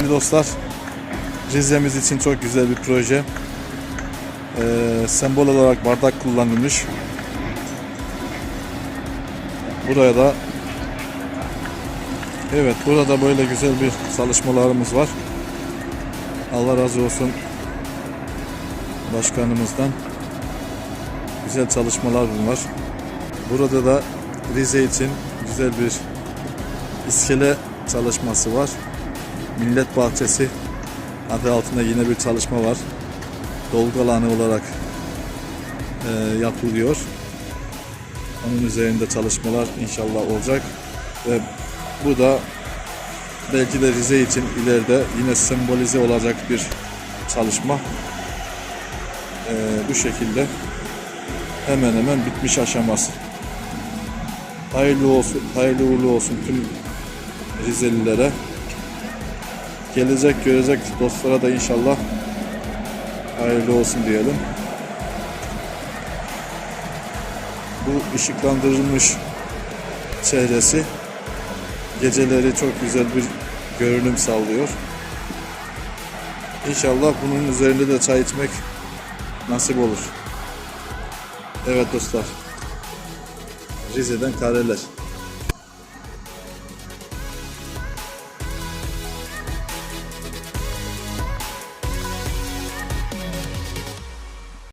dostlar. Rize'miz için çok güzel bir proje. Ee, sembol olarak bardak kullanılmış. Buraya da Evet burada böyle güzel bir çalışmalarımız var. Allah razı olsun başkanımızdan. Güzel çalışmalar bunlar. Burada da Rize için güzel bir iskele çalışması var. Millet Bahçesi adı altında yine bir çalışma var. Dolgu alanı olarak e, yapılıyor. Onun üzerinde çalışmalar inşallah olacak. Ve bu da belki de Rize için ileride yine sembolize olacak bir çalışma. E, bu şekilde hemen hemen bitmiş aşaması. Hayırlı olsun, hayırlı uğurlu olsun tüm Rizelilere. Gelecek görecek dostlara da inşallah hayırlı olsun diyelim. Bu ışıklandırılmış çehresi geceleri çok güzel bir görünüm sağlıyor. İnşallah bunun üzerinde de çay içmek nasip olur. Evet dostlar. Rize'den kareler.